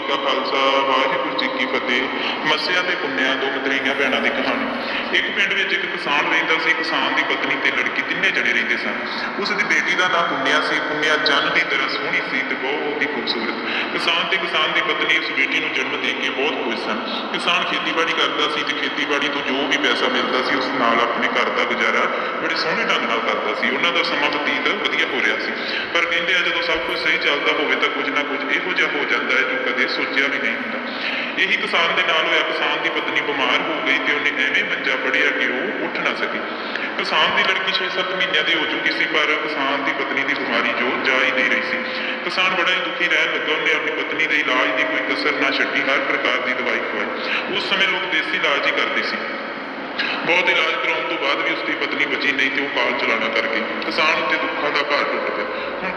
ਜੀ ਕਾ ਖਾਲਸਾ, ਵਾਹਿਗੁਰੂ ਜੀ ਕੀ ਫਤਿਹ। ਮੱਸਿਆ ਤੇ ਪੁੰਨਿਆ ਦੋ ਮਤਰੇਈਆਂ ਭੈਣਾਂ ਦੀ ਕਹਾਣੀ। ਇੱਕ ਪਿੰਡ ਵਿੱਚ ਇੱਕ ਕਿਸਾਨ ਰਹਿੰਦਾ ਸੀ, ਕਿਸਾਨ ਦੀ ਪਤਨੀ ਤੇ ਲੜਕੀ ਤਿੰਨੇ ਜਣੇ ਰਹਿੰਦੇ ਸਨ। ਉਸ ਦੀ ਬੇਟੀ ਦਾ ਨਾਮ ਪੁੰਨਿਆ ਸੀ, ਪੁੰਨਿਆ ਚੰਨ ਦੀ ਤਰ੍ਹਾਂ ਸੋਹਣੀ ਸੀ ਤੇ ਬਹੁਤ ਹੀ ਖੂਬਸੂਰਤ। ਕਿਸਾਨ ਤੇ ਕਿਸਾਨ ਦੀ ਪਤਨੀ ਉਸ ਬੇਟੀ ਨੂੰ ਜਨਮ ਦੇ ਕੇ ਬਹੁਤ ਖੁਸ਼ ਸਨ। ਕਿਸਾਨ ਖੇਤੀਬਾੜੀ ਕਰਦਾ ਸੀ ਤੇ ਖੇਤੀਬਾੜੀ ਤੋਂ ਜੋ ਵੀ ਪੈਸਾ ਮਿਲਦਾ ਸੀ, ਉਸ ਨਾਲ ਆਪਣੇ ਘਰ ਦਾ ਗੁਜ਼ਾਰਾ ਬੜੇ ਸੋਹਣੇ ਢੰਗ ਨਾਲ ਕਰਦਾ ਸੀ। ਉਹਨਾਂ ਦਾ ਸਮਾਂ ਬਤੀਤ ਵਧੀਆ ਹੋ ਰਿਹਾ ਸੀ। ਪਰ ਕਹਿੰਦੇ ਆ, ਜਦੋਂ ਸਭ ਕੁਝ ਸਹੀ ਚੱਲਦਾ ਹੋਵੇ ਤਾਂ ਕੁਝ ਨਾ ਕੁਝ ਇਹੋ ਜਿਹਾ ਹੋ ਜਾਂਦਾ ਹੈ ਜੋ ਕਦੇ ਸੋਚਿਆ ਵੀ ਨਹੀਂ ਹੁੰਦਾ। ਇਹੀ ਕਿਸਾਨ ਦੇ ਨਾਲ ਹੋਇਆ, ਕਿਸਾਨ ਦੀ ਪਤਨੀ ਬਿਮਾਰ ਹੋ ਗਈ ਤੇ ਉਹਨੇ ਐਵੇਂ ਮੰਜਾ ਫੜਿਆ ਕਿ ਉਹ ਉੱਠ ਨਾ ਸਕੀ। ਕਿਸਾਨ ਦੀ ਲੜਕੀ 6-7 ਮਹੀਨਿਆਂ ਦੀ ਹੋ ਚੁੱਕੀ ਸੀ, ਪਰ ਕਿਸਾਨ ਦੀ ਪਤਨੀ ਦੀ ਬਿਮਾਰੀ ਜੋ ਜਾ ਹੀ ਨਹੀਂ ਰਹੀ ਸੀ। ਕਿਸਾਨ ਬੜਾ ਹੀ ਦੁਖੀ ਰਹਿਣ ਲੱਗਾ, ਉਹਨੇ ਆਪਣੀ ਪਤਨੀ ਦੇ ਇਲਾਜ ਦੀ ਕੋਈ ਕਸਰ ਨਾ ਛੱਡੀ, ਹਰ ਪ੍ਰਕਾਰ ਦੀ ਦਵਾਈ ਖਵਾਈ। ਉਸ ਸਮੇਂ ਲੋਕ ਦੇਸੀ ਇਲਾਜ ਹੀ ਕਰਦੇ ਸੀ। ਬਹੁਤ ਇਲਾਜ ਕਰਾਉਣ ਤੋਂ ਬਾਅਦ ਵੀ ਉਸਦੀ ਪਤਨੀ ਬਚੀ ਨਹੀਂ ਤੇ ਉਹ ਕਾਲ ਚਲਾਣਾ ਕਰਕੇ ਕਿਸਾਨ ਉੱਤੇ ਦੁੱਖਾਂ ਦਾ ਭਾਰ ਟੁੱਟ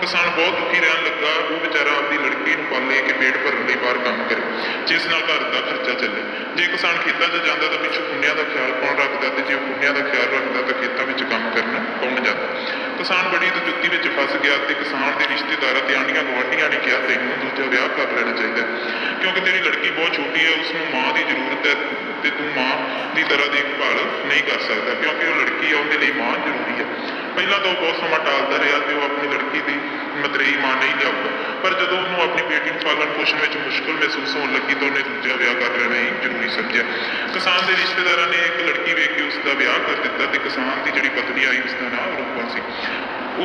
ਕਿਸਾਨ ਬਹੁਤ ਦੁਖੀ ਰਹਿਣ ਲੱਗਾ। ਉਹ ਵਿਚਾਰਾ ਆਪਣੀ ਲੜਕੀ ਨੂੰ ਪਾਲੇ ਕੇ ਪੇਟ ਭਰਨ ਲਈ ਬਾਹਰ ਕੰਮ ਕਰੇ, ਜਿਸ ਨਾਲ ਘਰ ਦਾ ਖਰਚਾ ਚੱਲੇ। ਜੇ ਕਿਸਾਨ ਖੇਤਾਂ 'ਚ ਜਾਂਦਾ ਤਾਂ ਪਿੱਛੋਂ ਪੁੰਨਿਆਂ ਦਾ ਖਿਆਲ ਕੌਣ ਰੱਖਦਾ ਤੇ ਜੇ ਪੁੰਨਿਆਂ ਦਾ ਖਿਆਲ ਰੱਖਦਾ ਤਾਂ ਖੇਤਾਂ ਵਿੱਚ ਕੰਮ ਕਰਨ ਕੌਣ ਜਾਂਦਾ? ਕਿਸਾਨ ਬੜੀ ਦੁਜੁੱਤੀ ਵਿੱਚ ਫਸ ਗਿਆ ਤੇ ਕਿਸਾਨ ਦੇ ਰਿਸ਼ਤੇਦਾਰਾਂ ਤੇ ਆਂਢੀਆਂ ਗੁਆਂਢੀਆਂ ਨੇ ਕਿਹਾ, ਤੈਨੂੰ ਦੂਜਾ ਵਿਆਹ ਕਰ ਲੈਣਾ ਚਾਹੀਦਾ ਹੈ। ਕਿਉਂਕਿ ਤੇਰੀ ਲੜਕੀ ਬਹੁਤ ਛੋਟੀ ਹੈ, ਉਸ ਨੂੰ ਮਾਂ ਦੀ ਜ਼ਰੂਰਤ ਹੈ ਤੇ ਤੂੰ ਮਾਂ ਦੀ ਤਰ੍ਹਾਂ ਦੇਖਭਾਲ ਨਹੀਂ ਕਰ ਸਕਦਾ, ਕਿਉਂਕਿ ਉਹ ਲੜਕੀ ਹੈ ਉਹਦੇ ਲਈ ਮਾਂ ਜ਼ਰੂਰੀ ਹੈ। ਪਹਿਲਾਂ ਤਾਂ ਉਹ ਬਹੁਤ ਸਮਾਂ ਟਾਲਦਾ ਰਿਹਾ ਤੇ ਉਹ ਆਪਣੀ ਲੜਕੀ ਦੀ ਮਤਰੇਈ ਮਾਂ ਨਹੀਂ ਲਿਆਊਗਾ ਪਰ ਜਦੋਂ ਉਹਨੂੰ ਆਪਣੀ ਬੇਟੀ ਨੂੰ ਪਾਲਣ ਪੋਸ਼ਣ ਵਿੱਚ ਮੁਸ਼ਕਲ ਮਹਿਸੂਸ ਹੋਣ ਲੱਗੀ ਤਾਂ ਉਹਨੇ ਦੂਜਾ ਵਿਆਹ ਕਰ ਲੈਣਾ ਹੀ ਜ਼ਰੂਰੀ ਸਮਝਿਆ। ਕਿਸਾਨ ਦੇ ਰਿਸ਼ਤੇਦਾਰਾਂ ਨੇ ਇੱਕ ਲੜਕੀ ਵੇਖ ਕੇ ਉਸ ਦਾ ਵਿਆਹ ਕਰ ਦਿੱਤਾ ਤੇ ਕਿਸਾਨ ਦੀ ਜਿਹੜੀ ਪਤਨੀ ਆਈ ਉਸ ਦਾ ਨਾਮ ਰੂਪਾ ਸੀ।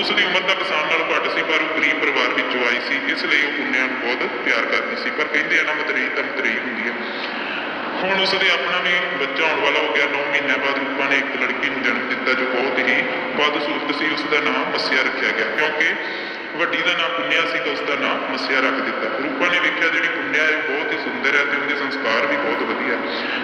ਉਸ ਦੀ ਉਮਰ ਤਾਂ ਕਿਸਾਨ ਨਾਲ ਘੱਟ ਸੀ, ਪਰ ਉਹ ਗਰੀਬ ਪਰਿਵਾਰ ਵਿੱਚੋਂ ਆਈ ਸੀ, ਇਸ ਲਈ ਉਹ ਪੁੰਨਿਆਂ ਨੂੰ ਬਹੁਤ ਪਿਆਰ ਕਰਦੀ ਸੀ, ਪਰ ਕਹਿੰਦੇ ਆ ਨਾ ਮਤਰੇਈ ਤਾਂ ਮਤਰੇਈ ਹੁੰਦੀ ਹੈ ਹੁਣ ਉਸ ਦੇ ਆਪਣਾ ਵੀ ਬੱਚਾ ਹੋਣ ਵਾਲਾ ਹੋ ਗਿਆ 9 ਮਹੀਨਿਆਂ ਬਾਅਦ ਰੂਪਾ ਨੇ ਇੱਕ ਲੜਕੀ ਨੂੰ ਜਨਮ ਦਿੱਤਾ, ਜੋ ਬਹੁਤ ਹੀ ਬਦਸੂਰਤ ਸੀ, ਉਸ ਦਾ ਨਾਮ ਮੱਸਿਆ ਰੱਖਿਆ ਗਿਆ, ਕਿਉਂਕਿ ਵੱਡੀ ਦਾ ਨਾਮ ਪੁੰਨਿਆ ਸੀ ਤਾਂ ਉਸ ਦਾ ਨਾਮ ਮੱਸਿਆ ਰੱਖ ਦਿੱਤਾ। ਰੂਪਾ ਨੇ ਵੇਖਿਆ ਜਿਹੜੀ ਪੁੰਨਿਆ ਹੈ ਬਹੁਤ ਹੀ ਸੁੰਦਰ ਹੈ ਤੇ ਉਹਦੇ ਸੰਸਕਾਰ ਵੀ ਬਹੁਤ ਵਧੀਆ।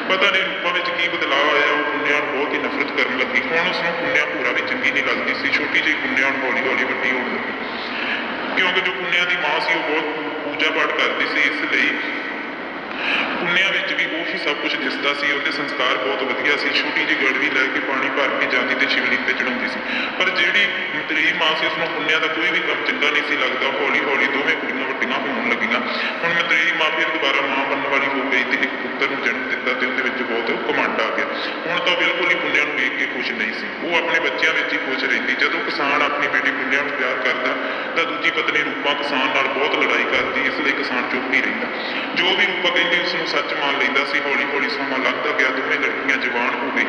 ਪਤਾ ਨਹੀਂ ਰੂਪਾ ਵਿੱਚ ਕੀ ਬਦਲਾਅ ਆਇਆ, ਉਹ ਪੁੰਨਿਆ ਨੂੰ ਬਹੁਤ ਹੀ ਨਫ਼ਰਤ ਕਰਨ ਲੱਗੀ। ਹੁਣ ਉਸ ਨੂੰ ਪੁੰਨਿਆ ਪੂਰਾ ਵੀ ਚੰਗੀ ਨਹੀਂ ਲੱਗਦੀ ਸੀ, ਛੋਟੀ ਜਿਹੀ ਪੁੰਨਿਆ ਹੁਣ ਹੌਲੀ ਹੌਲੀ ਵੱਡੀ ਹੋਣ ਲੱਗੀ। ਕਿਉਂਕਿ ਜੋ ਪੁੰਨਿਆ ਦੀ ਮਾਂ ਸੀ, ਉਹ ਬਹੁਤ ਪੂਜਾ ਪਾਠ ਕਰਦੀ ਸੀ, ਇਸ ਲਈ ਪੁੰਨਿਆ ਵਿੱਚ ਵੀ ਉਹੀ ਸਭ ਕੁਝ ਦਿਸਦਾ ਸੀ, ਉਹਦੇ ਸੰਸਕਾਰ ਬਹੁਤ ਵਧੀਆ ਸੀ। ਛੋਟੀ ਜਿਹੀ ਗੜਵੀ ਲੈ ਕੇ ਪਾਣੀ ਭਰ ਕੇ ਜਾਂਦੀ ਤੇ ਸ਼ਿਵਲਿੰਗ ਤੇ ਚੜਾਉਂਦੀ ਸੀ ਪਰ ਜਿਹੜੀ ਮਤਰੀ ਮਾਂ ਸੀ, ਉਸਨੂੰ ਪੁੰਨਿਆ ਦਾ ਕੋਈ ਵੀ ਕੰਮ ਚੰਗਾ ਨਹੀਂ ਸੀ ਲੱਗਦਾ। ਹੌਲੀ ਹੌਲੀ ਦੋਵੇਂ ਕੁੜੀਆਂ ਵੱਡੀਆਂ ਹੋਣ ਲੱਗੀਆਂ। ਹੁਣ ਮਤਰੀ ਮਾਂ ਫਿਰ ਦੁਬਾਰਾ ਮਾਂ ਬਣਨ ਵਾਲੀ ਹੋ ਗਈ ਤੇ ਇੱਕ ਪੁੱਤਰ ਨੂੰ ਜਨਮ ਦਿੱਤਾ ਤੇ ਉਹਦੇ ਵਿੱਚ ਬਹੁਤ ਘਮੰਡ ਆ ਗਿਆ। ਹੁਣ ਤਾਂ ਬਿਲਕੁਲ ਹੀ ਪੁੰਨਿਆ ਨੂੰ ਵੇਖ ਕੇ ਖੁਸ਼ ਨਹੀਂ ਸੀ। ਉਹ ਆਪਣੇ ਬੱਚਿਆਂ ਵਿੱਚ ਹੀ ਖੁਸ਼ ਰਹਿੰਦੀ। ਜਦੋਂ ਕਿਸਾਨ ਆਪਣੀ ਬੇਟੀ ਪੁੰਨਿਆ ਨੂੰ ਪਿਆਰ ਕਰਦਾ, ਤਾਂ ਦੂਜੀ ਪਤਨੀ ਰੂਪਾ ਕਿਸਾਨ ਨਾਲ ਬਹੁਤ ਲੜਾਈ ਕਰਦੀ, ਇਸ ਲਈ ਕਿਸਾਨ ਚੁੱਪ ਨਹੀਂ ਰਹਿੰਦਾ। ਜੋ ਵੀ ਰੂਪਾ ਕਹਿੰਦੀ ਉਸ ਨੂੰ ਸੱਚ ਮੰਨ ਲੈਂਦਾ ਸੀ। ਹੌਲੀ ਹੌਲੀ ਸਮਾਂ ਲੱਗਦਾ ਗਿਆ। ਦੋਵੇਂ ਲੜਕੀਆਂ ਜਵਾਨ ਹੋ ਗਈਆਂ।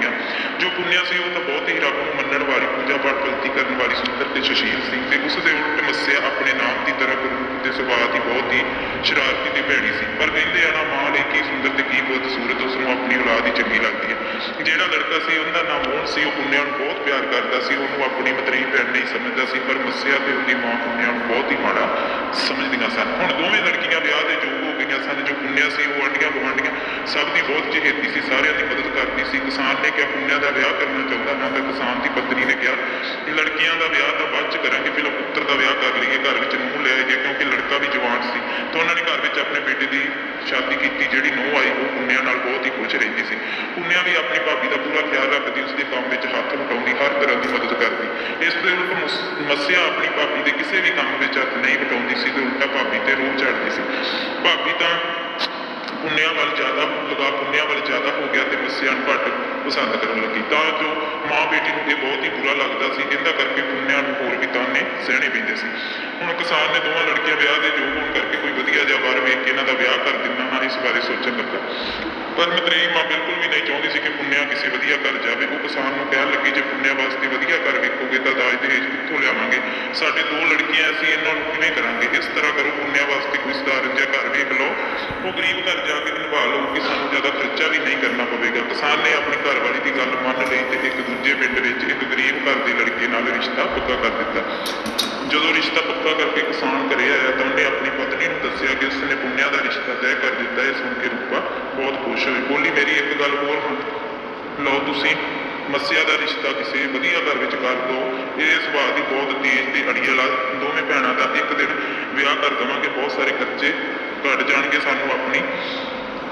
ਜੋ ਪੁੰਨਿਆ ਸੀ, ਉਹ ਤਾਂ ਬਹੁਤ ਹੀ ਰੱਬ ਨੂੰ ਮੰਨਣ ਵਾਲੀ, ਪੂਜਾ ਪਾਠ ਭਗਤੀ ਕਰਨ ਵਾਲੀ ਸੁੰਦਰ ਤੇ ਸੁਸ਼ੀਲ ਸੀ ਤੇ ਉਸ ਦੇ ਉਲਟ ਮੱਸਿਆ ਆਪਣੇ ਨਾਮ ਦੀ ਤਰ੍ਹਾਂ ਗੁਰੂ ਦੇ ਸੁਭਾਅ ਦੀ ਬਹੁਤ ਹੀ ਸ਼ਰਾਰਤੀ ਤੇ ਭੈੜੀ ਸੀ। ਪਰ ਕਹਿੰਦੇ ਆ ਨਾ, ਮਾਂ ਲਈ ਕੀ ਸੁੰਦਰ ਤੇ ਕੀ ਬਦਸੂਰਤ ਉਸ ਨੂੰ ਆਪਣੀ ਔਲਾਦ ਹੀ ਚੰਗੀ ਲੱਗਦੀ ਹੈ। ਜਿਹੜਾ ਲੜਕਾ ਸੀ, ਉਹਦਾ ਨਾਮ ਮੋਹਨ ਸੀ, ਉਹ ਪੁੰਨਿਆ ਨੂੰ ਬਹੁਤ ਪਿਆਰ ਕਰਦਾ ਸੀ, ਉਹਨੂੰ ਆਪਣੀ ਮਤਰੀ ਭੈਣ ਨਹੀਂ ਸਮਝਦਾ ਸੀ, ਪਰ ਮੱਸਿਆ ਤੇ ਉਹਦੀ ਮਾਂ ਪੁੰਨਿਆ ਨੂੰ ਬਹੁਤ ਹੀ ਮਾੜਾ ਸਮਝਦੀਆਂ ਸਨ। ਹੁਣ ਦੋਵੇਂ ਲੜਕੀਆਂ ਵਿਆਹ ਦੇ ਯੋਗ ਹੋ ਗਈਆਂ ਸਨ, ਜੋ ਪੁੰਨਿਆ ਸੀ, ਉਹ ਆਂਡੀਆਂ ਗੁਆਂਢੀਆਂ ਸਭ ਦੀ ਬਹੁਤ ਚਹੇਤੀ ਸੀ, ਸਾਰਿਆਂ ਦੀ ਸੀ ਕਿਸਾਨ ਨੇ ਕਿਹਾ ਪੁੰਨਿਆ ਦਾ ਵਿਆਹ ਕਰਨਾ ਚਾਹੁੰਦਾ ਮੈਂ ਤਾਂ ਕਿਸਾਨ ਦੀ ਪਤਨੀ ਨੇ ਕਿਹਾ, ਲੜਕੀਆਂ ਦਾ ਵਿਆਹ ਤਾਂ ਬਾਅਦ ਚ ਕਰਾਂਗੇ ਪਹਿਲਾਂ ਪੁੱਤਰ ਦਾ ਵਿਆਹ ਕਰ ਲਈਏ, ਘਰ ਵਿੱਚ ਨੂੰਹ ਲੈ ਆਈਏ ਕਿਉਂਕਿ ਲੜਕਾ ਵੀ ਜਵਾਨ ਸੀ। ਤਾਂ ਉਹਨਾਂ ਨੇ ਘਰ ਵਿੱਚ ਆਪਣੇ ਬੇਟੇ ਦੀ ਸ਼ਾਦੀ ਕੀਤੀ, ਜਿਹੜੀ ਨੂੰਹ ਆਈ, ਉਹ ਪੁੰਨਿਆ ਨਾਲ ਬਹੁਤ ਹੀ ਖੁਸ਼ ਰਹਿੰਦੀ ਸੀ। ਪੁੰਨਿਆ ਵੀ ਆਪਣੀ ਭਾਬੀ ਦਾ ਪੂਰਾ ਖਿਆਲ ਰੱਖਦੀ ਉਸ ਦੇ ਕੰਮ ਵਿੱਚ ਹੱਥ ਵਟਾਉਂਦੀ ਹਰ ਤਰ੍ਹਾਂ ਦੀ ਮਦਦ ਕਰਦੀ। ਇਸ ਦੇ ਉਲਟ ਮੁਸ- ਆਪਣੀ ਭਾਬੀ ਦੇ ਕਿਸੇ ਵੀ ਕੰਮ ਵਿੱਚ ਹੱਥ ਨਹੀਂ ਵਟਾਉਂਦੀ ਸੀ, ਤੇ ਉਲਟਾ ਭਾਬੀ ਤੇ ਰੋਹ ਚੜ੍ਹਦੀ ਸੀ। ਭਾਬੀ ਤਾਂ ਪੁੰਨਿਆ ਵੱਲ ਜ਼ਿਆਦਾ, ਲਗਾ ਪੁੰਨਿਆ ਵੱਲ ਜ਼ਿਆਦਾ ਹੋ ਗਿਆ ਤੇ ਮੱਸਿਆ ਨੂੰ ਘੱਟ ਪਸੰਦ ਕਰਨ ਲੱਗੀ। ਤਾਂ ਜੋ ਮਾਂ ਬੇਟੀ ਨੂੰ ਇਹ ਬਹੁਤ ਹੀ ਬੁਰਾ ਲੱਗਦਾ ਸੀ, ਇਹਦਾ ਕਰਕੇ ਪੁੰਨਿਆ ਨੂੰ ਹੋਰ ਵੀ ਤਾਨੇ ਸਹਿਣੇ ਪੈਂਦੇ ਸੀ। ਹੁਣ ਕਿਸਾਨ ਨੇ ਦੋਵਾਂ ਲੜਕੀਆਂ ਵਿਆਹ ਦੇ ਯੋਗ ਹੋਣ ਕਰਕੇ ਕੋਈ ਵਧੀਆ ਜਿਹਾ ਵਰ ਵੇਖ ਕੇ ਇਹਨਾਂ ਦਾ ਵਿਆਹ ਕਰ ਦਿੰਦਾ ਹਾਂ ਇਸ ਬਾਰੇ ਸੋਚਣ ਲੱਗਾ। ਪਰ ਮਤਰੇਈ ਮਾਂ ਬਿਲਕੁਲ ਵੀ ਨਹੀਂ ਚਾਹੁੰਦੀ ਸੀ ਕਿ ਪੁੰਨਿਆ ਕਿਸੇ ਵਧੀਆ ਘਰ ਜਾਵੇ। ਉਹ ਕਿਸਾਨ ਨੂੰ ਕਹਿਣ ਲੱਗੀ, ਜੇ ਪੁੰਨਿਆ ਵਾਸਤੇ ਵਧੀਆ ਘਰ ਵੇਖੋਗੇ ਤਾਂ ਦਾਜ ਦਹੇਜ ਕਿੱਥੋਂ ਲਿਆਵਾਂਗੇ? ਸਾਡੇ ਦੋ ਲੜਕੀਆਂ ਅਸੀਂ ਇਹਨਾਂ ਨੂੰ ਕਿਵੇਂ ਕਰਾਂਗੇ? ਇਸ ਤਰ੍ਹਾਂ ਕਰੋ, ਪੁੰਨਿਆ ਵਾਸਤੇ ਕੋਈ ਸਧਾਰਨ ਜਿਹਾ ਘਰ ਵੇਖ ਲਓ। ਉਹ ਗਰੀਬ ਘਰ ਜਾ ਕੇ ਨਿਭਾ ਲਓ ਕਿ ਸਾਨੂੰ ਜ਼ਿਆਦਾ ਖਰਚਾ ਵੀ ਨਹੀਂ ਕਰਨਾ ਪਵੇਗਾ। ਕਿਸਾਨ ਨੇ ਆਪਣੀ ਘਰਵਾਲੀ ਦੀ ਗੱਲ ਮੰਨ ਲਈ ਤੇ ਇੱਕ ਦੂਜੇ ਪਿੰਡ ਵਿੱਚ ਇੱਕ ਗਰੀਬ ਘਰ ਦੀ ਲੜਕੇ ਨਾਲ ਰਿਸ਼ਤਾ ਪੱਕਾ ਕਰ ਦਿੱਤਾ। ਜਦੋਂ ਰਿਸ਼ਤਾ ਪੱਕਾ ਕਰਕੇ ਕਿਸਾਨ ਘਰੇ ਆਇਆ ਤਾਂ ਉਹਨੇ ਆਪਣੀ ਪਤਨੀ ਨੂੰ ਦੱਸਿਆ ਕਿ ਉਸਨੇ ਪੁੰਨਿਆ ਦਾ ਰਿਸ਼ਤਾ ਤੈਅ ਕਰ ਦਿੱਤਾ। ਇਹ ਸੁਣ ਕੇ ਬਹੁਤ ਖੁਸ਼ ਹੋਈ ਬੋਲੀ ਮੇਰੀ ਇੱਕ ਗੱਲ ਹੋਰ ਲਓ ਤੁਸੀਂ, ਮੱਸਿਆ ਦਾ ਰਿਸ਼ਤਾ ਕਿਸੇ ਵਧੀਆ ਘਰ ਵਿੱਚ ਕਰ ਦਿਓ ਇਹ ਸੁਭਾਅ ਦੀ ਬਹੁਤ ਤੇਜ਼ ਤੇ ਅੜੀਅਲ ਆ। ਦੋਵੇਂ ਭੈਣਾਂ ਦਾ ਇੱਕ ਦਿਨ ਵਿਆਹ ਕਰ ਦੇਵਾਂਗੇ। ਬਹੁਤ ਸਾਰੇ ਖਰਚੇ ਘਟ ਜਾਣਗੇ ਸਾਨੂੰ ਆਪਣੀ।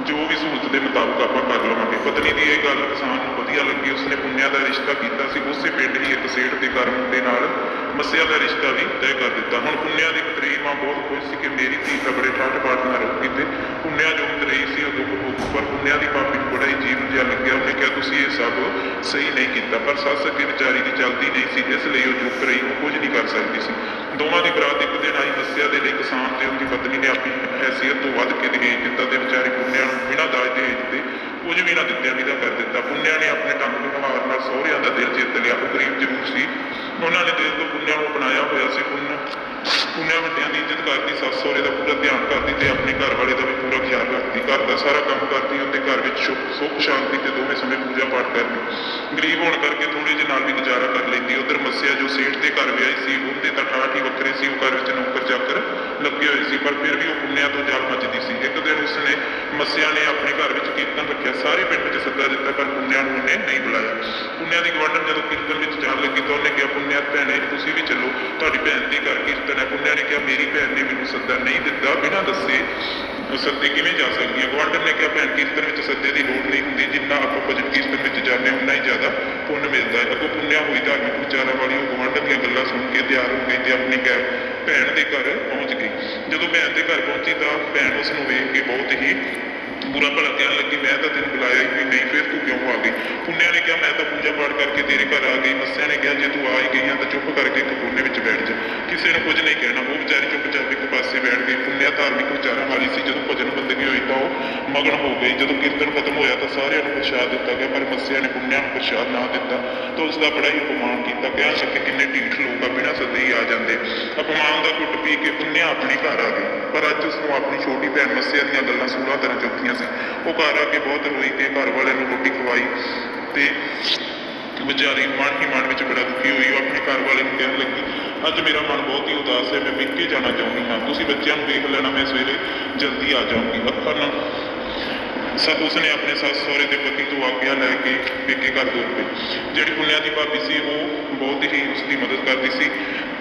ਜੋ ਵੀ ਸਹੂਲਤ ਦੇ ਮੁਤਾਬਕ ਆਪਾਂ ਕਰ ਲਵਾਂਗੇ। ਪਤਨੀ ਦੀ ਇਹ ਗੱਲ ਕਿਸਾਨ ਨੂੰ ਵਧੀਆ ਲੱਗੀ। ਉਸਨੇ ਪੁੰਨਿਆ ਦਾ ਰਿਸ਼ਤਾ ਕੀਤਾ ਸੀ। ਉਸੇ ਪਿੰਡ ਹੀ ਇੱਕ ਸੇਠ ਦੇ ਘਰ ਦੇ ਨਾਲ ਮੱਸਿਆ ਦਾ ਰਿਸ਼ਤਾ ਵੀ ਤੈਅ ਕਰ ਦਿੱਤਾ। ਹੁਣ ਪੁੰਨਿਆ ਦੀ ਪਤਨੀ ਬਹੁਤ ਖੁਸ਼ ਸੀ ਕਿ ਮੇਰੀ ਧੀ ਤਾਂ ਬੜੇ ਠਾਠ ਬਾਠ ਨਾਲ ਰਹੂਗੀ ਤੇ ਉਹ ਪਰ ਪੁੰਨਿਆ ਦੀ ਭਾਬੀ ਨੂੰ ਬੜਾ ਹੀ ਜੀਵਨ ਜਿਹਾ ਲੱਗਿਆ। ਉਹਨੇ ਕਿਹਾ, ਤੁਸੀਂ ਇਹ ਸਭ ਸਹੀ ਨਹੀਂ ਕੀਤਾ, ਪਰ ਸੱਸ ਅੱਗੇ ਵਿਚਾਰੀ ਦੀ ਚੱਲਦੀ ਨਹੀਂ ਸੀ, ਇਸ ਲਈ ਉਹ ਚੁੱਪ ਰਹੀ, ਉਹ ਕੁਝ ਨਹੀਂ ਕਰ ਸਕਦੀ ਸੀ। ਦੋਵਾਂ ਦੀ ਬਰਾਤ ਇੱਕ ਦਿਨ ਆਈ ਮੱਸਿਆ ਦੇ ਲਈ ਕਿਸਾਨ ਤੇ ਉਹਦੀ ਪਤਨੀ ਨੇ ਆਪਣੀ ਹੈਸੀਅਤ ਤੋਂ ਵੱਧ ਕੇ ਦਹੇਜ ਦਿੱਤਾ ਤੇ ਵਿਚਾਰੀ ਪੁੰਨਿਆ ਨੂੰ ਬਿਨਾਂ ਦਾਜ ਦਹੇਜ ਦੇ ਕੁਝ ਵੀ ਨਾ ਦਿੱਤਿਆਂ ਵਿਦਾ ਕਰ ਦਿੱਤਾ। ਪੁੰਨਿਆ ਨੇ ਆਪਣੇ ਢੰਗ ਨਿਭਾਉਣ ਨਾਲ ਸਹੁਰਿਆਂ ਦਾ ਦਿਲ ਜਿੱਤ ਲਿਆ। ਉਹ ਗਰੀਬ ਜ਼ਰੂਰ ਸੀ। ਉਹਨਾਂ ਨੇ ਦਿਲ ਤੋਂ ਪੁੰਨਿਆ ਨੂੰ ਅਪਣਾਇਆ ਹੋਇਆ ਸੀ, ਪੁੰਨ। ਪੁੰਨਿਆ ਵੱਡਿਆਂ ਦੀ ਇੱਜ਼ਤ ਕਰਦੀ, ਸੱਸ ਸਹੁਰੇ ਦਾ ਪੂਰਾ ਧਿਆਨ ਕਰਦੀ ਤੇ ਆਪਣੇ ਘਰ ਵਾਲੇ ਦਾ ਵੀ ਪੂਰਾ ਖਿਆਲ ਰੱਖਦੀ। ਘਰ ਦਾ ਸਾਰਾ ਕੰਮ ਕਰਦੀ ਉਹਦੇ ਘਰ ਵਿੱਚ ਸੁੱਖ ਸੁੱਖ, ਸ਼ਾਂਤੀ ਤੇ ਦੋਵੇਂ ਸਮੇਂ ਪੂਜਾ ਪਾਠ ਕਰਦੀ। ਗਰੀਬ ਹੋਣ ਕਰਕੇ ਥੋੜੇ ਜਿਹੇ ਨਾਲ ਵੀ ਗੁਜ਼ਾਰਾ ਕਰ ਲੈਂਦੀ। ਉਧਰ ਮੱਸਿਆ ਜੋ ਸੇਠ ਦੇ ਘਰ ਵਿਆਹੀ ਸੀ, ਉਹਦੇ ਤਾਂ ਠਾਠ ਹੀ ਵੱਖਰੇ ਸੀ, ਉਹ ਘਰ ਵਿੱਚ ਨੌਕਰ ਲੱਗੇ ਹੋਏ ਸੀ, ਪਰ ਫਿਰ ਵੀ ਉਹ ਪੁੰਨਿਆ ਤੋਂ ਜਲ ਮੱਚਦੀ ਸੀ। ਇੱਕ ਦਿਨ ਉਸਨੇ ਮੱਸਿਆ ਨੇ ਆਪਣੇ ਘਰ ਵਿੱਚ ਕੀਰਤਨ ਰੱਖਿਆ, ਸਾਰੇ ਪਿੰਡ ਵਿੱਚ ਸੱਦਾ ਦਿੱਤਾ, ਪਰ ਪੁੰਨਿਆ ਨੂੰ ਉਹਨੇ ਨਹੀਂ ਬੁਲਾਇਆ। ਪੁੰਨਿਆ ਦੀ ਗਵਾਂਢਣ ਜਦੋਂ ਕੀਰਤਨ ਵਿੱਚ ਜਾਣ ਲੱਗੀ ਤਾਂ ਉਹਨੇ ਕਿਹਾ ਪੁੰਨਿਆ ਭੈਣੇ, ਤੁਸੀਂ ਵੀ ਚੱਲੋ, ਤੁਹਾਡੀ ਭੈਣ ਦੀ ਘਰ ਕੀਰਤਨ ਹੈ। ਪੁੰਨਿਆ ਨੇ ਕਿਹਾ, ਮੇਰੀ ਭੈਣ ਨੇ ਮੈਨੂੰ ਸੱਦਾ ਨਹੀਂ ਦਿੱਤਾ, ਬਿਨਾਂ ਦੱਸੇ ਸੱਦੇ ਕਿਵੇਂ ਜਾ ਸਕਦੀ ਹੈ? ਗਵਾਂਢਣ ਨੇ ਕਿਹਾ, ਭੈਣ, ਕੀਰਤਨ ਵਿੱਚ ਸੱਦੇ ਦੀ ਲੋੜ ਨਹੀਂ ਹੁੰਦੀ, ਜਿੰਨਾ ਆਪਾਂ ਭਜਨ ਕੀਰਤਨ ਵਿੱਚ ਜਾਂਦੇ ਹਾਂ, ਉਨਾ ਹੀ ਜ਼ਿਆਦਾ ਪੁੰਨ ਮਿਲਦਾ ਹੈ। ਅੱਗੋਂ ਪੁੰਨਿਆ ਹੋਈ ਧਾਰਮਿਕ ਵਿਚਾਰਾਂ ਵਾਲੀ ਉਹ ਗਵਾਂਢਣ ਦੀਆਂ ਗੱਲਾਂ ਸੁਣ ਕੇ ਤਿਆਰ ਹੋ ਗਈ ਤੇ ਆਪਣੀ ਘਰ ਭੈਣ ਦੇ ਘਰ ਪਹੁੰਚ ਗਈ। ਜਦੋਂ ਭੈਣ ਦੇ ਘਰ ਪਹੁੰਚੀ ਤਾਂ ਭੈਣ ਉਸ ਨੂੰ ਵੇਖ ਕੇ ਬਹੁਤ ਹੀ ਬੁਰਾ ਭਲਾ ਕਹਿਣ ਲੱਗੀ ਮੈਂ ਤਾਂ ਤੈਨੂੰ ਬੁਲਾਇਆ ਹੀ ਨਹੀਂ, ਨਹੀਂ ਫਿਰ ਤੂੰ ਕਿਉਂ ਆ ਗਈ? ਪੁੰਨਿਆ ਨੇ ਕਿਹਾ ਮੈਂ ਤਾਂ ਪੂਜਾ ਪਾਠ ਕਰਕੇ ਤੇਰੇ ਘਰ ਆ ਗਈ। ਮੱਸਿਆ ਨੇ ਕਿਹਾ ਜੇ ਤੂੰ ਆ ਹੀ ਗਈ ਆ ਤਾਂ ਚੁੱਪ ਕਰਕੇ ਇੱਕ ਕੋਨੇ ਵਿੱਚ ਬੈਠ ਜਾ। ਕਿਸੇ ਨੂੰ ਕੁਝ ਨਹੀਂ ਕਹਿਣਾ। ਉਹ ਵਿਚਾਰੀ ਚੁੱਪਚਾਪ ਇੱਕ ਪਾਸੇ ਬੈਠ ਗਈ। ਪੁੰਨਿਆ ਧਾਰਮਿਕ ਵਿਚਾਰਾਂ ਵਾਲੀ ਸੀ। ਜਦੋਂ ਭਜਨ ਬੰਦਗੀ ਹੋਈ ਤਾਂ ਉਹ ਮਗਨ ਹੋ ਗਈ। ਜਦੋਂ ਕੀਰਤਨ ਖਤਮ ਹੋਇਆ ਤਾਂ ਸਾਰਿਆਂ ਨੂੰ ਪ੍ਰਸ਼ਾਦ ਦਿੱਤਾ ਗਿਆ ਪਰ ਮੱਸਿਆ ਨੇ ਪੁੰਨਿਆ ਨੂੰ ਪ੍ਰਸ਼ਾਦ ਨਾ ਦਿੱਤਾ ਤਾਂ ਉਸ ਦਾ ਬੜਾ ਹੀ ਅਪਮਾਨ ਕੀਤਾ। ਕਹਿ ਸਕੇ ਕਿੰਨੇ ਢੀਠ ਲੋਕ ਆ ਬਿਨਾਂ ਸੱਦੇ ਹੀ ਆ ਜਾਂਦੇ। ਅਪਮਾਨ ਦਾ ਘੁੱਟ ਪੀ ਕੇ ਪੁੰਨਿਆ ਆਪਣੇ ਘਰ ਆ ਗਈ। ਪਰ ਅੱਜ ਉਸ ਨੂੰ ਆਪਣੀ ਛੋਟੀ ਭੈਣ ਮੱਸਿਆ ਦੀਆਂ ਗੱਲਾਂ ਸੂਲਾਂ ਤਰ੍ਹਾਂ ਚੁੱਕੀਆਂ ਸੀ। ਉਹ ਘਰ ਆ ਕੇ ਬਹੁਤ ਰੋਈ ਤੇ ਘਰ ਵਾਲਿਆਂ ਨੂੰ ਰੋਟੀ ਖਵਾਈ ਤੇ ਵਿਚਾਰੀ ਮਨ ਹੀ ਮਨ ਵਿੱਚ ਬੜਾ ਦੁਖੀ ਹੋਈ। ਉਹ ਆਪਣੇ ਘਰ ਵਾਲੇ ਨੂੰ ਕਹਿਣ ਲੱਗੀ, ਅੱਜ ਮੇਰਾ ਮਨ ਬਹੁਤ ਹੀ ਉਦਾਸ ਹੈ, ਮੈਂ ਪੇਕੇ ਜਾਣਾ ਚਾਹੁੰਦੀ ਹਾਂ। ਤੁਸੀਂ ਬੱਚਿਆਂ ਨੂੰ ਦੇਖ ਲੈਣਾ, ਮੈਂ ਸਵੇਰੇ ਜਲਦੀ ਆ ਜਾਊਂਗੀ। ਅੱਖਾਂ ਨਾਲ ਸਭ ਉਸਨੇ ਆਪਣੇ ਸੱਸ ਸਹੁਰੇ ਦੇ ਪਤੀ ਤੋਂ ਆਗਿਆ ਲੈ ਕੇ ਪੇਕੇ ਘਰ ਤੁਰ ਪਈ ਜਿਹੜੀ ਪੁੰਨਿਆ ਦੀ ਭਾਬੀ ਸੀ, ਉਹ ਬਹੁਤ ਹੀ ਉਸਦੀ ਮਦਦ ਕਰਦੀ ਸੀ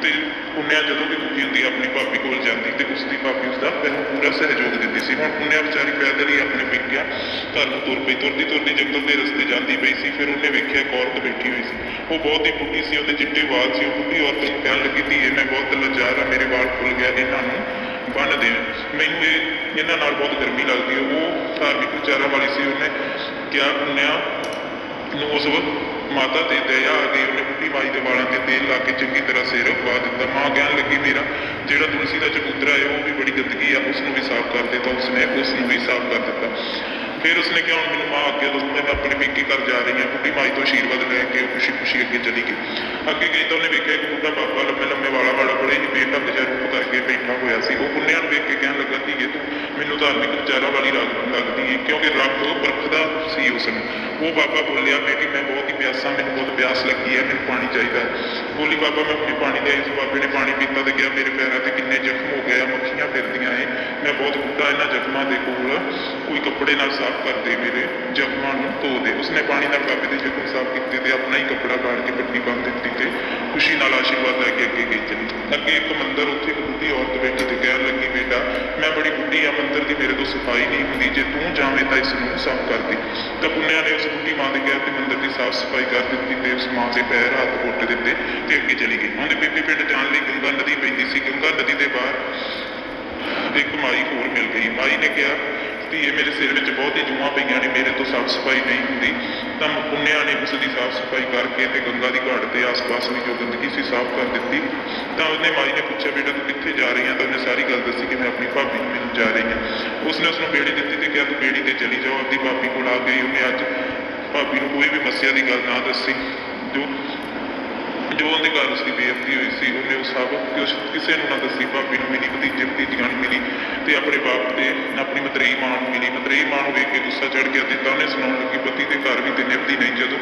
ਤੇ ਪੁੰਨਿਆ ਜਦੋਂ ਵੀ ਦੁਖੀ ਹੁੰਦੀ, ਆਪਣੀ ਭਾਬੀ ਕੋਲ ਜਾਂਦੀ ਤੇ ਉਸਦੀ ਭਾਬੀ ਉਸਦਾ ਪਹਿਲਾਂ ਪੂਰਾ ਸਹਿਯੋਗ ਦਿੰਦੀ ਸੀ। ਹੁਣ ਪੁੰਨਿਆ ਵਿਚਾਰੀ ਪੈਦਲ ਹੀ ਆਪਣੇ ਪੇਕਿਆ ਘਰ ਨੂੰ ਤੁਰ ਪਈ, ਤੁਰਦੀ ਤੁਰਦੀ ਜੰਗਲ ਦੇ ਰਸਤੇ ਜਾਂਦੀ ਪਈ ਸੀ, ਫਿਰ ਉਹਨੇ ਵੇਖਿਆ ਇੱਕ ਔਰਤ ਬੈਠੀ ਹੋਈ ਸੀ। ਉਹ ਬਹੁਤ ਹੀ ਬੁੱਢੀ ਸੀ, ਉਹਦੇ ਚਿੱਟੇ ਵਾਲ ਸੀ, ਉਹ ਬੁੱਢੀ ਔਰਤ ਨੂੰ ਕਹਿਣ ਲੱਗੀ, ਧੀਏ, ਮੈਂ ਬਹੁਤ ਲਾਚਾਰ ਆ ਮੇਰੇ ਵਾਲ ਖੁੱਲ ਗਿਆ, ਇਹਨਾਂ ਨੂੰ ਬੰਨ ਦੇ ਮੈਨੂੰ ਇਹ ਇਹਨਾਂ ਨਾਲ ਬਹੁਤ ਗਰਮੀ ਲੱਗਦੀ ਹੈ ਉਹ ਧਾਰਮਿਕ ਵਿਚਾਰਾਂ ਵਾਲੀ ਸੀ ਉਹਨੇ ਕਿਹਾ, ਪੁੰਨਿਆ, ਨੂੰ ਉਸ ਵਕਤ ਮਾਤਾ ਤੇ ਦਇਆ ਆ ਗਈ। ਉਹਨੇ ਬੁੱਢੀ ਮਾਈ ਦੇ ਵਾਲਾਂ ਤੇ ਤੇਲ ਲਾ ਕੇ ਚੰਗੀ ਤਰ੍ਹਾਂ ਸਿਰ ਪਾ ਦਿੱਤਾ। ਮਾਂ ਕਹਿਣ ਲੱਗੀ, ਮੇਰਾ ਜਿਹੜਾ ਤੁਲਸੀ ਦਾ ਚਬੂਤਰਾ ਹੈ, ਉਹ ਵੀ ਬੜੀ ਗੰਦਗੀ ਆ। ਉਸ ਨੂੰ ਵੀ ਸਾਫ਼ ਕਰ ਦਿੱਤਾ ਉਸਨੇ ਉਸ ਨੂੰ ਵੀ ਸਾਫ਼ ਕਰ ਦਿੱਤਾ। ਫਿਰ ਉਸਨੇ ਕਿਹਾ, ਹੁਣ ਮੈਨੂੰ ਮਾਂ ਅੱਗੇ ਦੋ ਮੈਂ ਆਪਣੇ ਪੇਕੇ ਘਰ ਜਾ ਰਹੀ ਹਾਂ। ਬੁੱਢੀ ਮਾਈ ਤੋਂ ਆਸ਼ੀਰਵਾਦ ਲੈ ਕੇ ਖੁਸ਼ੀ ਖੁਸ਼ੀ ਅੱਗੇ ਚਲੀ ਗਈ। ਅੱਗੇ ਗਈ ਤਾਂ ਉਹਨੇ ਵੇਖਿਆ ਇੱਕ ਬੁੱਢਾ ਬਾਬਾ ਲੰਮੇ ਲੰਮੇ ਵਾਲਾ ਵਾਲਾ ਬੜੇ ਹੀ ਬੇਢੰਗ ਜਿਹਾ ਰੂਪ ਕਰਕੇ ਬੈਠਾ ਹੋਇਆ ਸੀ। ਉਹ ਪੁੰਨਿਆਂ ਨੂੰ ਵੇਖ ਕੇ ਕਹਿਣ ਲੱਗਾ, ਧੀਏ ਤੂੰ ਮੈਨੂੰ ਧਾਰਮਿਕ ਵਿਚਾਰਾਂ ਵਾਲੀ ਲੱਗਦੀ ਹੈ ਕਿਉਂਕਿ ਰੱਬ ਪਰਖਦਾ ਸੀ ਉਸ ਨੂੰ। ਉਹ ਬਾਬਾ ਬੋਲਿਆ ਮੈਂ ਬੇਟੀ, ਮੈਂ ਬਹੁਤ ਹੀ ਪਿਆਸਾ, ਮੈਨੂੰ ਬਹੁਤ ਪਿਆਸ ਲੱਗੀ ਹੈ ਮੈਨੂੰ ਪਾਣੀ ਚਾਹੀਦਾ ਬੋਲੀ, ਬਾਬਾ, ਮੈਂ ਆਪਣੀ ਪਾਣੀ ਦੇ ਇਸ ਬਾਬੇ ਨੇ ਪਾਣੀ ਪੀਤਾ ਤੇ ਗਿਆ ਮੇਰੇ ਪੈਰਾਂ ਤੇ ਕਿੰਨੇ ਜ਼ਖਮ ਹੋ ਗਏ ਆ, ਮੱਖੀਆਂ ਫਿਰਦੀਆਂ ਏ, ਮੈਂ ਬਹੁਤ ਬੁੱਢਾ, ਇਹਨਾਂ ਜ਼ਖਮਾਂ ਦੇ ਕੋਲ ਕੋਈ ਕੱਪੜੇ ਨਾਲ ਸਾਫ਼ ਕਰ ਦੇ ਮੇਰੇ ਜ਼ਖਮਾਂ ਨੂੰ ਧੋ ਦੇ ਉਸਨੇ ਪਾਣੀ ਨਾਲ ਬਾਬੇ ਦੇ ਜ਼ਖਮ ਸਾਫ਼ ਕੀਤੇ ਤੇ ਆਪਣਾ ਹੀ ਕੱਪੜਾ ਕਾੜ ਕੇ ਪੱਟੀ ਬੰਨ੍ਹ ਦਿੱਤੀ ਤੇ ਖੁਸ਼ੀ ਨਾਲ ਆਸ਼ੀਰਵਾਦ ਲੈ ਕੇ ਅੱਗੇ ਗਈ ਚਲੀ। ਅੱਗੇ ਇੱਕ ਮੰਦਰ, ਉੱਥੇ ਇੱਕ ਬੁੱਢੀ ਔਰਤ ਬੈਠੀ ਤੇ ਕਹਿਣ ਲੱਗੀ, ਬੇਟਾ, ਮੈਂ ਬੜੀ ਬੁੱਢੀ ਆ, ਮੰਦਰ ਦੀ ਮੇਰੇ ਤੋਂ ਸਫ਼ਾਈ ਨਹੀਂ ਹੁੰਦੀ। ਜੇ ਤੂੰ ਜਾਵੇਂ ਤਾਂ ਇਸ ਨੂੰ ਸਾਫ਼ ਕਰ ਦੇ। ਤਾਂ ਪੁੰਨਿਆ ਨੇ ਉਸ ਬੁੱਢੀ ਮਾਂ ਦੇ ਕਿਹਾ ਤੇ ਮੰਦਰ ਦੀ ਸਾਫ਼ ਸਫ਼ਾਈ ਕਰ ਦਿੱਤੀ ਤੇ ਉਸ ਮਾਂ ਦੇ ਪੈਰ ਹੱਥ ਪੁੱਟ ਦਿੱਤੇ ਤੇ ਅੱਗੇ ਚਲੀ ਗਈ। ਉਹਨੇ ਬੀਬੀ ਪਿੰਡ ਜਾਣ ਲਈ ਗੰਗਾ ਨਦੀ ਪੈਂਦੀ ਸੀ। ਗੰਗਾ ਨਦੀ ਦੇ ਬਾਹਰ ਇੱਕ ਮਾਈ ਹੋਰ ਮਿਲ ਗਈ। ਮਾਈ ਨੇ ਕਿਹਾ ਕਿ ਇਹ ਮੇਰੇ ਸਿਰ ਵਿੱਚ ਬਹੁਤ ਹੀ ਜੂਆਂ ਪਈਆਂ ਨੇ, ਮੇਰੇ ਤੋਂ ਸਾਫ਼ ਸਫ਼ਾਈ ਨਹੀਂ ਹੁੰਦੀ। ਤਾਂ ਪੁੰਨਿਆ ਨੇ ਉਸ ਦੀ ਸਾਫ਼ ਸਫ਼ਾਈ ਕਰਕੇ ਤੇ ਗੰਗਾ ਦੀ ਘਾਟ ਦੇ ਆਸ-ਪਾਸ ਵੀ ਜੋ ਗੰਦਗੀ ਸੀ ਸਾਫ਼ ਕਰ ਦਿੱਤੀ। ਤਾਂ ਉਹਨੇ ਮਾਈ ਨੇ ਪੁੱਛਿਆ, ਬੇਟਾ, ਤੂੰ ਕਿੱਥੇ ਜਾ ਰਹੀ ਹੈ ਤਾਂ ਉਹਨੇ ਸਾਰੀ ਗੱਲ ਦੱਸੀ ਕਿ ਮੈਂ ਆਪਣੀ ਭਾਬੀ ਨੂੰ ਮਿਲਣ ਜਾ ਰਹੀ ਹਾਂ ਉਸਨੇ ਉਸ ਨੂੰ ਬੇੜੀ ਦਿੱਤੀ ਤੇ ਕਿਹਾ, ਤੂੰ ਬੇੜੀ ਤੇ ਚਲੀ ਜਾਓ ਆਪਣੀ ਭਾਬੀ ਕੋਲ ਆ ਗਈ ਉਹਨੇ ਅੱਜ ਭਾਬੀ ਨੂੰ ਕੋਈ ਵੀ ਮੱਸਿਆ ਦੀ ਗੱਲ ਨਾ ਦੱਸੀ। ਜੋ ਜੋ ਦੇ ਘਰ ਉਸਦੀ ਬੇਇੱਜ਼ਤੀ ਹੋਈ ਸੀ। ਉਹਨੇ ਉਹ ਸਭ ਕੁਛ ਕਿਸੇ ਨੂੰ ਨਾ ਦੱਸੀ। ਭਾਬੀ ਨੂੰ ਮਿਲੀ, ਭਤੀਜੇ ਭਤੀਜੀਆਂ ਨੂੰ ਮਿਲੀ ਤੇ ਆਪਣੇ ਬਾਪ ਦੇ, ਆਪਣੀ ਮਤਰੇਈ ਮਾਂ ਨੂੰ ਮਿਲੀ। ਮਤਰੇਈ ਮਾਂ ਨੂੰ ਵੇਖ ਕੇ ਗੁੱਸਾ ਚੜ ਗਿਆ ਤੇ ਤਾਂ ਉਹਨੇ ਸੁਣਾਉਣ ਲੱਗੀ, ਪਤੀ ਦੇ ਘਰ ਵੀ ਤੇ ਨਿਭਦੀ ਨਹੀਂ। ਜਦੋਂ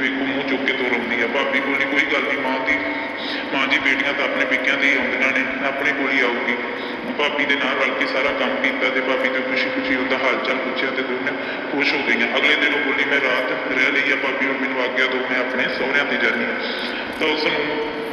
ਵੇਖੋ, ਮੂੰਹ ਚੁੱਕ ਕੇ ਤੋਰ ਆਉਂਦੀ ਆ। ਭਾਬੀ ਕੋਲ ਨਹੀਂ ਕੋਈ ਗੱਲ ਨਹੀਂ ਮਾਂ ਦੀ ਮਾਂ ਦੀ ਬੇਟੀਆਂ ਤਾਂ ਆਪਣੇ ਪੇਕਿਆਂ ਦੇ ਹੀ ਆਉਂਦੀਆਂ ਨੇ। ਆਪਣੇ ਕੋਲ ਹੀ ਆਊਗੀ। ਭਾਬੀ ਦੇ ਨਾਲ ਰਲ ਕੇ ਸਾਰਾ ਕੰਮ ਕੀਤਾ ਤੇ ਭਾਬੀ ਹਾਲ ਚਾਲ ਪੁੱਛਿਆ ਤੇ ਦੋਨੇ ਖੁਸ਼ ਹੋ ਗਈਆਂ ਅਗਲੇ ਦਿਨ ਉਹ ਬੋਲੀ, ਮੈਂ ਰਾਤ ਰਹਿ ਲਈ ਆ ਭਾਬੀ, ਹੁਣ ਮੈਨੂੰ ਆਗਿਆ ਦੋ, ਮੈਂ ਆਪਣੇ ਸਹੁਰਿਆਂ ਤੇ ਜਾਣੀ ਹਾਂ। ਤਾਂ ਉਸ ਨੂੰ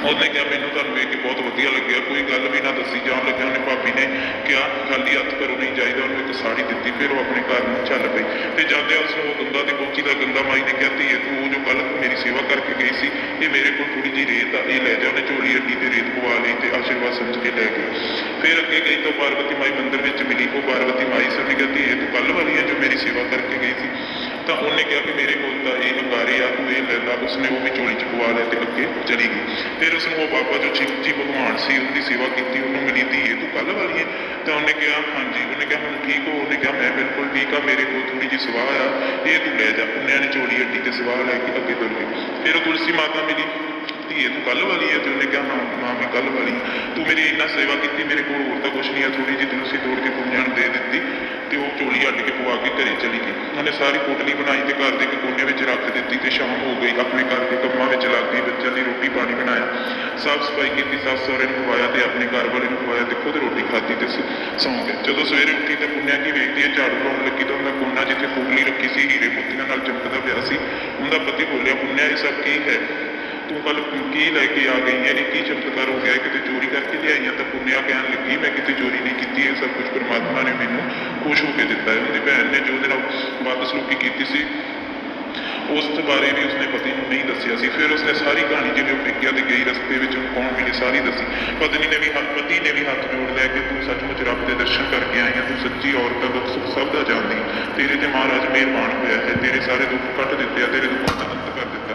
ਉਹਨੇ ਕਿਹਾ ਮੈਨੂੰ ਤੁਹਾਨੂੰ ਵੇਖ ਕੇ ਬਹੁਤ ਵਧੀਆ ਲੱਗਿਆ। ਕੋਈ ਗੱਲ ਵੀ ਨਾ ਦੱਸੀ ਜਾਣ ਲੱਗਿਆ ਉਹਨੇ ਭਾਬੀ ਨੇ ਕਿਹਾ, ਖਾਲੀ ਹੱਥ ਘਰੋਂ ਨਹੀਂ ਚਾਹੀਦਾ। ਉਹਨੂੰ ਇੱਕ ਸਾੜੀ ਦਿੱਤੀ, ਫਿਰ ਉਹ ਆਪਣੇ ਘਰ ਨੂੰ ਚੱਲ ਪਈ ਤੇ ਜਾਂਦੇ ਉਸ ਨੂੰ ਉਹ ਗੰਗਾ ਤੇ ਪਹੁੰਚੀ ਦਾ ਗੰਗਾ ਮਾਈ ਨੇ ਕਿਹਾ, ਧੀਏ, ਤੂੰ ਉਹ ਜੋ ਕੱਲ ਮੇਰੀ ਸੇਵਾ ਕਰਕੇ ਗਈ ਸੀ, ਇਹ ਮੇਰੇ ਕੋਲ ਥੋੜੀ ਜਿਹੀ ਰੇਤ ਆ, ਇਹ ਲੈ ਜਾ, ਉਹਨੇ ਝੋਲੀ ਅੱਡੀ ਤੇ ਰੇਤ ਪਵਾ ਲਈ ਤੇ ਆਸ਼ੀਰਵਾਦ ਸਮਝ ਕੇ ਲੈ ਗਈ ਫਿਰ ਅੱਗੇ ਗਈ ਤਾਂ ਪਾਰਵਤੀ ਮਾਈ ਮੰਦਿਰ ਵਿੱਚ ਮਿਲੀ। ਉਹ ਪਾਰਵਤੀ ਮਾਈ ਸੀ ਨੇ ਕਿਹਾ ਧੀਏ, ਤੂੰ ਕੱਲ ਵਾਲੀ ਹੈ ਜੋ ਮੇਰੀ ਸੇਵਾ ਕਰਕੇ ਗਈ ਸੀ। ਤਾਂ ਉਹਨੇ ਕਿਹਾ ਕਿ ਮੇਰੇ ਕੋਲ ਤਾਂ ਇਹ ਅੰਗਾਰੇ ਆ, ਤੂੰ ਇਹ ਲੈ ਲਾ ਉਸਨੇ ਉਹ ਵੀ ਝੋਲੀ ਚ ਲਿਆ ਤੇ ਅੱਗੇ ਚਲੀ ਗਈ। ਫਿਰ ਉਸ ਨੂੰ ਉਹ ਬਾਬਾ ਜੋ ਸ਼ਿਵ ਜੀ ਭਗਵਾਨ ਸੀ, ਉਹਦੀ ਸੇਵਾ ਕੀਤੀ, ਉਹਨੂੰ ਮਿਲੀ ਧੀਏ ਤੂੰ ਕੱਲ ਵਾਲੀ ਹੈ ਤਾਂ ਉਹਨੇ ਕਿਹਾ, ਹਾਂਜੀ, ਉਹਨੇ ਕਿਹਾ, ਹੁਣ ਠੀਕ ਹੋ, ਉਹਨੇ ਕਿਹਾ, ਮੈਂ ਬਿਲਕੁਲ ਠੀਕ ਆ, ਮੇਰੇ ਕੋਲ ਥੋੜੀ ਜਿਹੀ ਸਵਾਹ ਆ, ਇਹ ਤੂੰ ਲੈ ਜਾ। ਉਹਨੇ ਨੇ ਝੋਲੀ ਅੱਡੀ ਤੇ ਸਵਾਹ ਲੈ ਕੇ ਅੱਗੇ ਤੁਰ ਗਈ। ਫਿਰ ਉਹ ਤੁਲਸੀ ਮਾਤਾ ਮਿਲੀ ਧੀਏ ਤੂੰ ਕੱਲ ਵਾਲੀ ਹੈ ਤੇ ਉਹਨੇ ਕਿਹਾ, ਹਾਂ, ਮਾਂ, ਮੈਂ ਕੱਲ ਵਾਲੀ ਹਾਂ। ਤੂੰ ਮੇਰੀ ਇੰਨਾ ਸੇਵਾ ਕੀਤੀ, ਮੇਰੇ ਕੋਲ ਹੋਰ ਤਾਂ ਕੁਝ ਨਹੀਂ ਆ ਥੋੜੀ ਜਿਹੀ ਤੁਲਸੀ ਤੋੜ ਕੇ ਪੁੰਜਾਂ ਨੂੰ ਦੇ ਦਿੱਤੀ ਤੇ ਉਹ ਝੋਲੀ ਅੱਡ ਕੇ ਕੇ ਘਰੇ ਚਲੀ ਗਈ। ਉਹਨੇ ਸਾਰੀ ਕੋਟਲੀ ਬਣਾਈ ਤੇ ਘਰ ਦੇ ਇੱਕ ਕੋਨੇ ਵਿੱਚ ਰੱਖ ਦਿੱਤੀ ਤੇ ਸ਼ਾਮ ਹੋ ਗਈ। ਆਪਣੇ ਘਰ ਦੇ ਕੰਮਾਂ ਵਿੱਚ ਲੱਗ ਗਈ, ਬੱਚਿਆਂ ਦੀ ਰੋਟੀ ਪਾਣੀ ਬਣਾਇਆ। ਸਾਫ਼ ਸਫ਼ਾਈ ਕੀਤੀ ਸੱਸ ਸਹੁਰੇ ਨੂੰ ਖਵਾਇਆ ਤੇ ਆਪਣੇ ਘਰ ਵਾਲੇ ਨੂੰ ਖਵਾਇਆ ਤੇ ਖੁਦ ਰੋਟੀ ਖਾਧੀ ਤੇ ਸੌਂ ਗਏ। ਜਦੋਂ ਸਵੇਰੇ ਉੱਠੀ ਤੇ ਪੁੰਨਿਆ ਕੀ ਵੇਖਦੀ ਹੈ ਝਾੜੂ ਲਾਉਣ ਲੱਗੀ ਤਾਂ ਉਹਦਾ ਕੋਨਾ ਜਿੱਥੇ ਕੋਟਲੀ ਰੱਖੀ ਸੀ, ਹੀਰੇ ਮੋਤੀਆਂ ਨਾਲ ਚਮਕਦਾ ਪਿਆ ਸੀ। ਉਹਦਾ ਪਤੀ ਬੋਲਿਆ ਪੁੰਨਿਆ ਇਹ ਸਭ ਕੀ ਹੈ? ਤੂੰ ਕੱਲ ਕੀ ਲੈ ਕੇ ਆ ਗਈ ਹੈ? ਇਹ ਕੀ ਚਮਤਕਾਰ ਹੋ ਗਿਆ? ਕਿਤੇ ਚੋਰੀ ਕਰਕੇ ਲਿਆਈਆਂ? ਤਾਂ ਪੁੰਨਿਆ ਕਹਿਣ ਲੱਗੀ, ਮੈਂ ਕਿਤੇ ਚੋਰੀ ਨਹੀਂ ਕੀਤੀ, ਇਹ ਸਭ ਕੁਝ ਪਰਮਾਤਮਾ ਨੇ ਮੈਨੂੰ ਖੁਸ਼ ਹੋ ਕੇ ਦਿੱਤਾ ਹੈ ਉਹਦੀ ਭੈਣ ਨੇ ਜੋ ਉਹਦੇ ਨਾਲ ਬਦਸਲੂਕੀ ਕੀਤੀ ਸੀ। ਉਸ ਬਾਰੇ ਵੀ ਉਸਨੇ ਪਤੀ ਨੂੰ ਨਹੀਂ ਦੱਸਿਆ ਸੀ। ਫਿਰ ਉਸਨੇ ਸਾਰੀ ਕਹਾਣੀ ਜਿਵੇਂ ਉਹ ਪੇਕਿਆਂ ਗਈ ਰਸਤੇ ਵਿੱਚ, ਉਹਨੂੰ ਕੌਣ ਮਿਲੇ ਸਾਰੀ ਦੱਸੀ। ਪਤਨੀ ਨੇ ਵੀ ਹੱਥ, ਪਤੀ ਨੇ ਵੀ ਹੱਥ ਜੋੜ ਲਿਆ ਕਿ ਤੂੰ ਸੱਚਮੁੱਚ ਰੱਬ ਦੇ ਦਰਸ਼ਨ ਕਰਕੇ ਆਈ ਹੈ ਤੂੰ ਸੱਚੀ ਔਰਤ ਦਾ ਦੁੱਖ ਸੁੱਖ ਸਭ ਦਾ ਜਾਣਦੀ। ਤੇਰੇ ਤੇ ਮਹਾਰਾਜ ਮਿਹਰਬਾਨ ਹੋਇਆ ਹੈ, ਤੇਰੇ ਸਾਰੇ ਦੁੱਖ ਕੱਟ ਦਿੱਤੇ ਆ, ਤੇਰੇ ਦੁੱਖਾਂ ਦਾ ਅੰਤ ਕਰ ਦਿੱਤਾ।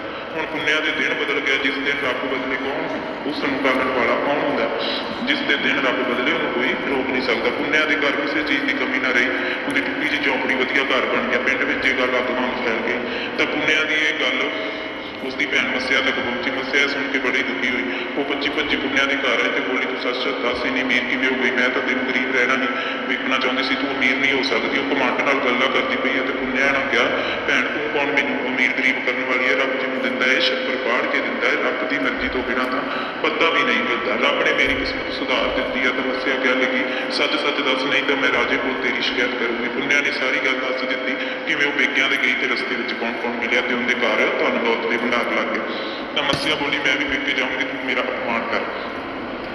ਪੁੰਨਿਆ ਦੇ ਦਿਨ ਬਦਲ ਗਿਆ ਜਿਸ ਦਿਨ ਰੱਬ ਬਦਲੇ ਕੌਣ ਉਸ ਨੂੰ ਕਾਲਣ ਵਾਲਾ ਕੌਣ ਹੁੰਦਾ ਜਿਸ ਦੇ ਦਿਨ ਰੱਬ ਬਦਲੇ ਉਹਨੂੰ ਕੋਈ ਰੋਕ ਨਹੀਂ ਸਕਦਾ। ਪੁੰਨਿਆ ਦੇ ਘਰ ਕਿਸੇ ਚੀਜ਼ ਦੀ ਕਮੀ ਨਾ ਰਹੀ। ਉਹਦੀ ਟੁੱਟੀ ਜਿਹੀ ਚੌਂਕੜੀ ਵਧੀਆ ਘਰ ਬਣ ਗਿਆ। ਪਿੰਡ ਵਿੱਚ ਇਹ ਗੱਲ ਅੱਗ ਵਾਂਗ ਫੈਲ ਗਈ, ਤਾਂ ਪੁੰਨਿਆ ਦੀ ਇਹ ਗੱਲ ਉਸਦੀ ਭੈਣ ਮੱਸਿਆ ਤੱਕ ਪਹੁੰਚੀ। ਮੱਸਿਆ ਸੁਣ ਕੇ ਬੜੀ ਦੁਖੀ ਹੋਈ। ਉਹ ਭੱਜੀ ਭੱਜੀ ਪੁੰਨਿਆ ਦੇ ਘਰ ਆਈ ਤੇ ਬੋਲੀ, ਤੂੰ ਸੱਚ ਸੱਚ ਦੱਸ, ਇੰਨੀ ਅਮੀਰ ਕਿਵੇਂ ਹੋ ਗਈ। ਮੈਂ ਤਾਂ ਤੈਨੂੰ ਗਰੀਬ ਰਹਿਣਾ ਨਹੀਂ। ਵੇਖਣਾ ਚਾਹੁੰਦੀ ਸੀ, ਤੂੰ ਅਮੀਰ ਨਹੀਂ ਹੋ ਸਕਦੀ। ਉਹ ਕਮਾਂਡ ਨਾਲ ਗੱਲਾਂ ਕਰਦੀ ਪਈ ਹੈ ਤੇ ਪੁੰਨਿਆ ਨਾਲ ਕਿਹਾ, ਭੈਣ, ਤੂੰ ਕੌਣ ਮੈਨੂੰ? ਅਮੀਰ ਗਰੀਬ ਕਰਨ ਵਾਲੀ ਹੈ। ਰੱਬ ਜਿਹਨੂੰ ਦਿੰਦਾ ਹੈ ਸ਼ੱਕਰ ਪਾੜ ਕੇ ਦਿੰਦਾ ਹੈ। ਰੱਬ ਦੀ ਮਰਜ਼ੀ ਤੋਂ ਬਿਨਾਂ ਤਾਂ ਪਤਾ ਵੀ ਨਹੀਂ ਮਿਲਦਾ ਰੱਬ ਨੇ ਮੇਰੀ ਕਿਸਮਤ ਸੁਧਾਰ ਦਿੱਤੀ ਹੈ ਤਾਂ ਕਹਿ ਲੱਗੀ ਸੱਚ ਸੱਚ ਦੱਸ ਨਹੀਂ ਤਾਂ ਮੈਂ ਰਾਜੇ ਕੋਲ ਤੇਰੀ ਸ਼ਿਕਾਇਤ ਕਰੂੰਗੀ। ਪੁੰਨਿਆ ਨੇ ਸਾਰੀ ਗੱਲ ਦੱਸ ਦਿੱਤੀ ਕਿਵੇਂ ਉਹ ਪੇਕਿਆਂ ਦੇ ਗਈ ਤੇ ਰਸਤੇ ਵਿੱਚ ਕੌਣ ਕੌਣ ਮਿਲਿਆ ਤੇ ਉਹਦੇ ਘਰ ਤੁਹਾਨੂੰ ਦੌਲਤ ਦੇ ਭੰਡਾਰ ਲੱਗ ਗਏ। ਤਾਂ ਮੱਸਿਆ ਬੋਲੀ, ਮੈਂ ਵੀ ਪੇਕੇ ਜਾਊਂਗੀ, ਤੂੰ ਮੇਰਾ ਅਪਮਾਨ ਕਰ।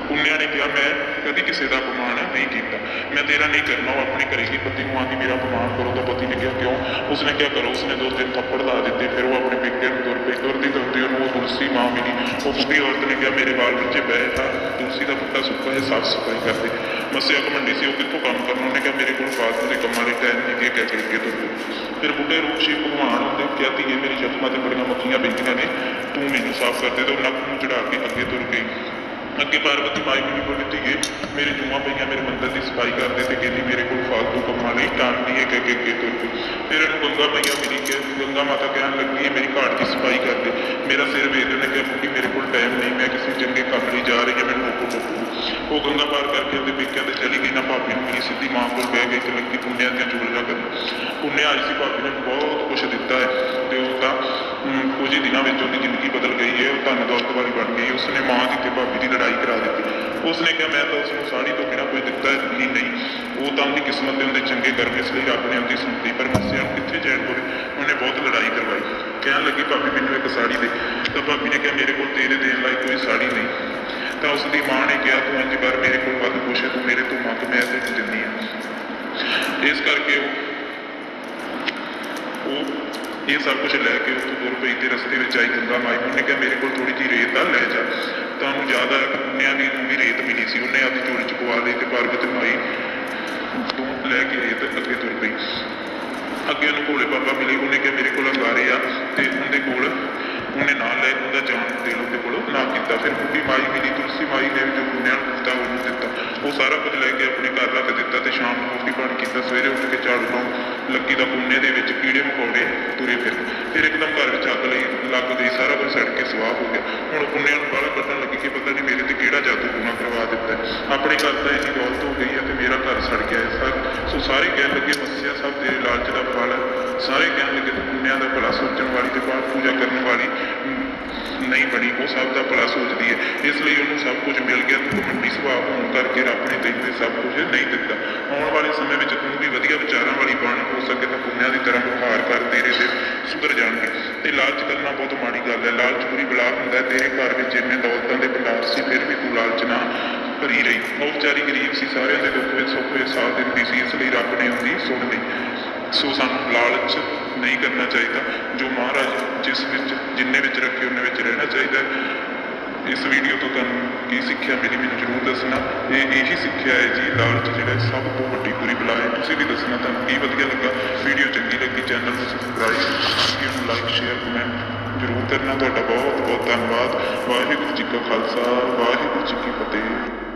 ਪੁੰਨਿਆ ਨੇ ਕਿਹਾ, ਮੈਂ ਕਦੀ ਕਿਸੇ ਦਾ ਅਪਮਾਨ ਨਹੀਂ ਕੀਤਾ। ਮੈਂ ਤੇਰਾ ਨਹੀਂ ਕਰਨਾ, ਉਹ ਆਪਣੇ ਘਰੇ ਗਈ ਪਤੀ ਨੂੰ ਆਂਦੀ ਮੇਰਾ ਅਪਮਾਨ ਕਰੋ ਤਾਂ ਪਤੀ ਨੇ ਕਿਹਾ, ਕਿਉਂ? ਉਸਨੇ ਕਿਹਾ, ਕਰੋ। ਉਸਨੇ ਦੋ ਤਿੰਨ ਥੱਪੜ ਲਾ ਦਿੱਤੇ, ਫਿਰ ਉਹ ਆਪਣੇ ਪੇਕੇ ਨੂੰ ਤੁਰਦੀ ਉਹਨੂੰ ਉਹ ਤੁਲਸੀ ਮਾਂ ਮਿਲੀ। ਉਹ ਬੁੱਢੀ ਔਰਤ ਨੇ ਕਿਹਾ, ਮੇਰੇ ਬਾਲ ਬੱਚੇ ਬਹਿ ਆ ਤੁਲਸੀ ਦਾ ਬੁੱਟਾ ਸੁੱਕਾ ਹੈ, ਸਾਫ਼ ਸਫ਼ਾਈ ਕਰਦੇ। ਮੱਸਿਆ ਘਮੰਡੀ ਸੀ, ਉਹ ਕਿੱਥੋਂ ਕੰਮ ਕਰਨ? ਉਹਨੇ ਕਿਹਾ, ਮੇਰੇ ਕੋਲ ਫਾਲਤੂ ਦੇ ਕੰਮਾਂ ਲਈ ਟਾਈਮ ਨਹੀਂ ਕਿ ਕਹਿ ਕੇ ਅੱਗੇ ਤੁਰ ਪਈ ਫਿਰ ਬੁੱਢੇ ਰੂਪ ਸ਼ਿਵ ਭਗਵਾਨ ਉਹਦੇ ਕਿਹਾ, ਧੀਏ, ਮੇਰੀ ਜ਼ਖਮਾਂ ਤੇ ਬੜੀਆਂ ਮੱਖੀਆਂ ਬੈਠੀਆਂ ਨੇ। ਤੂੰ ਮੈਨੂੰ ਸਾਫ਼ ਕਰ ਦੇ ਤੇ ਉਹ ਨੱਕ ਨੂੰ ਚੜਾ ਕੇ ਅੱਗੇ ਤੁਰ ਗਈ। ਅੱਗੇ ਪਾਰਵਤੀ ਮਾਈ ਨੂੰ ਵੀ ਬੋਲੀ ਧੀਏ ਮੇਰੇ ਜੂਆਂ ਪਈਆਂ ਮੇਰੇ ਮੰਦਰ ਦੀ ਸਫ਼ਾਈ ਕਰਦੇ ਤੇ ਕਹਿੰਦੀ ਮੇਰੇ ਕੋਲ ਫਾਲਤੂ ਕੰਮਾਂ ਲਈ ਟਾਈਮ ਨਹੀਂ ਹੈ ਕਿ ਅੱਗੇ ਅੱਗੇ ਤੁਰ ਪਈ ਫਿਰ ਗੰਗਾ ਪਈਆਂ ਮੇਰੀ ਕਿ ਗੰਗਾ ਮਾਤਾ ਕਹਿਣ ਲੱਗੀ ਹੈ ਮੇਰੀ ਘਾਟ ਦੀ ਸਫ਼ਾਈ ਕਰ ਦੇ। ਮੇਰਾ ਸਿਰ ਵੇਦ ਨੇ ਕਿਹਾ ਬੁੱਢੀ ਮੇਰੇ ਕੋਲ ਟਾਈਮ ਨਹੀਂ ਮੈਂ ਕਿਸੇ ਚੰਗੇ ਕੰਮ ਲਈ ਜਾ ਰਹੀ ਹਾਂ ਮੈਨੂੰ ਹੁਕਮ ਹੁਕਮ ਉਹ ਗੰਗਾ ਪਾਰ ਕਰਕੇ ਉਹਦੇ ਪੇਕਿਆਂ ਤੇ ਚਲੀ ਗਈ ਨਾ ਭਾਬੀ ਨੂੰ ਮੇਰੀ ਸਿੱਧੀ ਮਾਂ ਕੋਲ ਬਹਿ ਗਈ ਤੇ ਲੱਗੀ ਪੁੰਨਿਆਂ ਦੀਆਂ ਚੁਗਲੀਆਂ ਕਰਨ। ਪੁੰਨਿਆ ਆਈ ਸੀ ਭਾਬੀ ਨੇ ਬਹੁਤ ਕੁਝ ਦਿੱਤਾ ਹੈ। ਤੇ ਉਹ ਤਾਂ ਹਮ, ਕੁਝ ਦਿਨਾਂ ਵਿੱਚ ਉਹਦੀ ਜ਼ਿੰਦਗੀ ਬਦਲ ਗਈ ਹੈ ਉਹ ਧਨ ਦੌਲਤ ਵਾਲੀ ਬਣ ਗਈ ਉਸਨੇ ਮਾਂ ਦੀ ਤੇ ਭਾਬੀ ਦੀ ਲੜਾਈ ਕਰਾ ਦਿੱਤੀ। ਉਸਨੇ ਕਿਹਾ, ਮੈਂ ਤਾਂ ਉਸਨੂੰ ਸਾੜੀ ਤੋਂ ਬਿਨਾਂ ਕੋਈ ਦਿੱਤਾ ਹੀ ਨਹੀਂ। ਉਹ ਤਾਂ ਉਹਦੀ ਕਿਸਮਤ ਦੇ ਹੁੰਦੇ ਚੰਗੇ ਕਰਮ ਇਸ ਲਈ ਰੱਬ ਨੇ ਉਹਦੀ ਸੁਣਦੀ ਪਰ ਮੱਸਿਆ ਕਿੱਥੇ ਚੈਨ ਹੋਵੇ? ਉਹਨੇ ਬਹੁਤ ਲੜਾਈ ਕਰਵਾਈ। ਕਹਿਣ ਲੱਗੀ, ਭਾਬੀ, ਮੈਨੂੰ ਇੱਕ ਸਾੜੀ ਦੇ। ਤਾਂ ਭਾਬੀ ਨੇ ਕਿਹਾ, ਮੇਰੇ ਕੋਲ ਤੇਰੇ ਦੇਣ ਲਈ ਕੋਈ ਸਾੜੀ ਨਹੀਂ। ਤਾਂ ਉਸ ਦੀ ਮਾਂ ਨੇ ਕਿਹਾ, ਤੂੰ ਇੰਜ ਕਰ, ਮੇਰੇ ਕੋਲ ਵੱਧ ਕੁਛ ਤੂੰ ਮੇਰੇ ਤੋਂ ਮੰਗ ਮੈਂ ਤੈਨੂੰ ਦਿੰਦੀ ਹਾਂ। ਇਸ ਕਰਕੇ ਉਹ ਉਹ ਇਹ ਸਭ ਕੁਝ ਲੈ ਕੇ ਉੱਥੋਂ ਤੁਰ ਪਈ ਤੇ ਰਸਤੇ ਵਿੱਚ ਆਈ, ਗੰਗਾ ਮਾਈ ਨੇ। ਕਿਹਾ, ਮੇਰੇ ਕੋਲ ਥੋੜੀ ਜਿਹੀ ਰੇਤ ਆ, ਲੈ ਜਾ। ਤਾਂ ਜ਼ਿਆਦਾ ਪੁੰਨਿਆ ਦੀ ਨੂੰ ਵੀ ਰੇਤ ਮਿਲੀ ਸੀ। ਉਹਨੇ ਆਪਣੀ ਝੋਲੀ ਚ ਪਵਾ ਲਈ ਤੇ ਪਾਰਵਤੀ ਮਾਈ ਤੋਂ ਲੈ ਕੇ ਰੇਤ ਅੱਗੇ ਤੁਰ ਪਈ। ਅੱਗੇ ਉਹਨੂੰ ਭੋਲੇ ਬਾਬਾ ਮਿਲੇ। ਉਹਨੇ ਕਿਹਾ, ਮੇਰੇ ਕੋਲ ਅੰਗਾਰੇ ਆ। ਤੇ ਉਹਦੇ ਕੋਲ ਉਹਨੇ ਨਾਲ ਲੈ ਉਹਦਾ ਜਾਨ ਦੇ ਲੋ ਉਹਦੇ ਕੋਲ ਨਾ ਕੀਤਾ। ਫਿਰ ਬੁੱਢੀ ਮਾਈ ਮਿਲੀ। ਤੁਲਸੀ ਮਾਈ ਨੇ ਵੀ ਜੋ ਪੁੰਨਿਆ ਨੂੰ ਦਿੱਤਾ ਉਹਨੂੰ ਦਿੱਤਾ। ਉਹ ਸਾਰਾ ਕੁਝ ਲੈ ਕੇ ਆਪਣੇ ਘਰ ਰੱਖ ਦਿੱਤਾ ਤੇ ਸ਼ਾਮ ਨੂੰ ਰੋਟੀ ਪਾਣੀ ਕੀਤਾ। ਸਵੇਰੇ ਉੱਠ ਕੇ ਝਾੜੂ ਲਾਉਣ ਲੱਕੀ ਦਾ ਪੁੰਨੇ ਦੇ ਵਿੱਚ ਕੀੜੇ ਮਕੌੜੇ ਤੁਰੇ ਫਿਰ ਫਿਰ ਇੱਕਦਮ ਘਰ ਵਿੱਚ ਅੱਗ ਲਈ, ਲੱਗ ਗਈ, ਸਾਰਾ ਕੁਝ ਸੜ ਕੇ ਸਵਾਹ ਹੋ ਗਿਆ। ਹੁਣ ਪੁੰਨਿਆ ਨੂੰ ਬਾਹਰ ਕੱਢਣ ਲੱਗੀ ਕਿ ਪਤਾ ਨਹੀਂ ਮੇਰੇ ਤੇ ਕਿਹੜਾ ਜਾਦੂ ਟੂਣਾ ਕਰਵਾ ਦਿੱਤਾ ਆਪਣੇ ਘਰ ਤਾਂ ਇੰਨੀ ਦੌਲਤ ਹੋ ਗਈ ਹੈ ਤੇ ਮੇਰਾ ਘਰ ਸੜ ਗਿਆ ਹੈ। ਸਰ ਸੋ ਸਾਰੇ ਕਹਿਣ ਲੱਗੇ, ਮੱਸਿਆ ਸਭ ਤੇਰੇ ਲਾਲਚ ਦਾ ਫਲ ਸਾਰੇ ਕਹਿਣ ਲੱਗੇ, ਤੂੰ ਪੁੰਨਿਆ ਦਾ ਭਲਾ ਸੋਚਣ ਵਾਲੀ ਤੇ ਪਾਠ ਪੂਜਾ ਕਰਨ ਵਾਲੀ ਨਹੀਂ ਬਣੀ। ਉਹ ਸਭ ਦਾ ਭਲਾ ਸੋਚਦੀ ਹੈ। ਇਸ ਲਈ ਉਹਨੂੰ ਸਭ ਕੁਝ ਮਿਲ ਗਿਆ। ਤੂੰ ਮੰਡੀ ਸੁਭਾਅ ਹੋਣ ਕਰਕੇ ਰੱਬ ਨੇ ਤੈਨੂੰ ਸਭ ਕੁਝ ਨਹੀਂ ਦਿੱਤਾ। ਆਉਣ ਵਾਲੇ ਸਮੇਂ ਵਿੱਚ ਤੂੰ ਵੀ ਵਧੀਆ ਵਿਚਾਰਾਂ ਵਾਲੀ ਬਣ। ਹੋ ਸਕੇ ਤਾਂ ਪੁੰਨਿਆ ਦੀ ਤਰ੍ਹਾਂ ਵਿਵਹਾਰ ਕਰ ਤੇਰੇ ਦਿਲ ਸੁਧਰ ਜਾਣਗੇ। ਤੇ ਲਾਲਚ ਕਰਨਾ ਬਹੁਤ ਮਾੜੀ ਗੱਲ ਹੈ। ਲਾਲਚ ਬੁਰੀ ਬਲਾ ਹੁੰਦਾ ਹੈ। ਤੇਰੇ ਘਰ ਵਿੱਚ ਇੰਨੇ ਦੌਲਤਾਂ ਦੇ ਭੰਡਾਰ ਸੀ, ਫਿਰ ਵੀ ਤੂੰ ਲਾਲਚ ਨਾ ਭਰੀ ਰਹੀ। ਉਹ ਵਿਚਾਰੀ ਗਰੀਬ ਸੀ। ਸਾਰਿਆਂ ਦੇ ਦੁੱਖ ਵਿੱਚ ਸੁੱਖ ਵਿੱਚ ਸਾਥ ਦਿੰਦੀ ਸੀ। ਇਸ ਲਈ ਰੱਬ ਨੇ ਉਹਦੀ ਸੁਣ ਲਈ। ਸੋ ਸਾਨੂੰ ਲਾਲਚ ਨਹੀਂ ਕਰਨਾ ਚਾਹੀਦਾ। ਜੋ ਮਹਾਰਾਜ ਜਿਸ ਵਿੱਚ, ਜਿੰਨੇ ਵਿੱਚ ਰੱਖੇ, ਉਹਨੇ ਵਿੱਚ ਰਹਿਣਾ ਚਾਹੀਦਾ ਇਸ ਵੀਡੀਓ ਤੋਂ ਤੁਹਾਨੂੰ ਕੀ ਸਿੱਖਿਆ ਮਿਲੀ ਮੈਨੂੰ ਜ਼ਰੂਰ ਦੱਸਣਾ। ਇਹ ਇਹੀ ਸਿੱਖਿਆ ਹੈ ਜੀ, ਲਾਲਚ ਜਿਹੜਾ ਸਭ ਤੋਂ ਵੱਡੀ ਬੁਰੀ ਬਲਾ ਹੈ ਤੁਸੀਂ ਵੀ ਦੱਸਣਾ ਤੁਹਾਨੂੰ ਕੀ ਵਧੀਆ ਲੱਗਾ। ਵੀਡੀਓ ਚੰਗੀ ਲੱਗੀ, ਚੈਨਲ ਨੂੰ ਸਬਸਕ੍ਰਾਈਬ ਵੀਡੀਓ ਨੂੰ ਲਾਈਕ ਸ਼ੇਅਰ ਕਮੈਂਟ ਜ਼ਰੂਰ ਕਰਨਾ। ਤੁਹਾਡਾ ਬਹੁਤ ਬਹੁਤ ਧੰਨਵਾਦ। ਵਾਹਿਗੁਰੂ ਜੀ ਕਾ ਖਾਲਸਾ, ਵਾਹਿਗੁਰੂ ਜੀ ਕੀ ਫਤਿਹ।